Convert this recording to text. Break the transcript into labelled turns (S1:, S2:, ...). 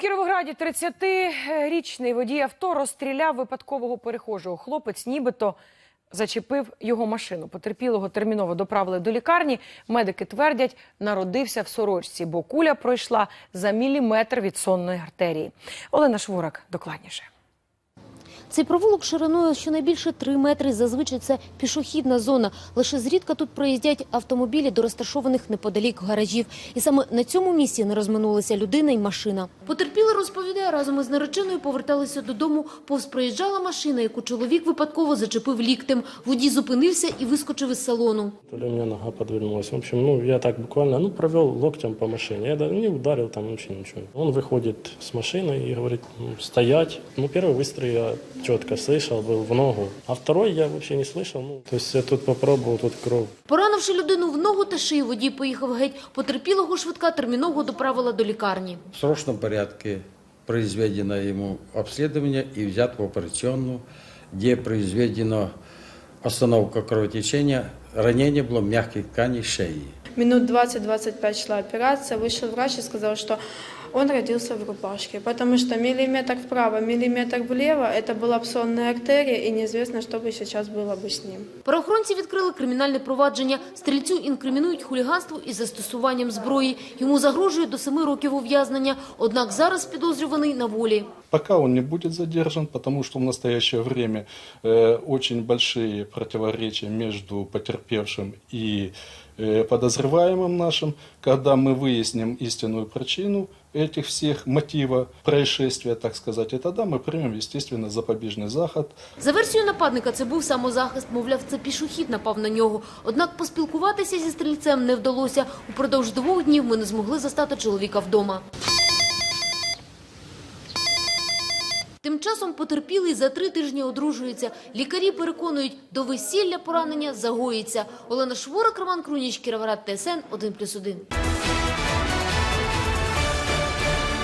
S1: Кіровограді 30-річний водій авто розстріляв випадкового перехожого. Хлопець нібито зачепив його машину. Потерпілого терміново доправили до лікарні. Медики твердять, народився в сорочці, бо куля пройшла за міліметр від сонної артерії. Олена Шворак докладніше.
S2: Цей провулок шириною щонайбільше 3 метри. Зазвичай це пішохідна зона. Лише зрідка тут проїздять автомобілі до розташованих неподалік гаражів. І саме на цьому місці не розминулися людина і машина. Потерпілий розповідає, разом із нареченою поверталися додому. Повз проїжджала машина, яку чоловік випадково зачепив ліктем. Водій зупинився і вискочив із салону.
S3: То ли у меня нога подвернулась. В общем, ну, я так буквально, ну, провел локтем по машине. Я даже не ударил там вообще ничего. Он выходит с машины и говорит, ну, стоять. Ну, первый выстрел я четко слышал, был в ногу. А второй я вообще не слышал. Ну, то есть я тут попробовал, тут кровь.
S2: Поранивши людину в ногу та шию, водій поїхав геть. Потерпілого швидка терміново доправила до лікарні.
S4: В срочном порядке произведено ему обследование и взят в операционную, где произведена остановка кровотечения. Ранение было мягких тканей шеи.
S5: Минут 20-25 шла операция, вышел врач и сказал, что он родился в рубашке, потому что миллиметр вправо, миллиметр влево, это была б сонная артерия, и неизвестно, что бы сейчас было бы с ним.
S2: Правоохоронці відкрили кримінальне провадження. Стрільцю інкримінують хуліганство із застосуванням зброї. Йому загрожує до семи років ув'язнення. Однак зараз підозрюваний на волі.
S6: Пока он не будет задержан, потому что в настоящее время э, очень большие противоречия между потерпевшим и э, подозреваемым нашим. Когда мы выясним истинную причину этих всех мотива происшествия, так сказать, и тогда мы примем, естественно, запобежный заход
S2: За версією нападника, це був самозахист. Мовляв, це пішохід напав на нього. Однак поспілкуватися зі стрільцем не вдалося. Упродовж двох днів ми не змогли застати чоловіка вдома. Тим часом потерпілий за три тижні одружується. Лікарі переконують, до весілля поранення загоїться. Олена Шворак, Роман Круніч, Кіровоград, ТСН 1+,1.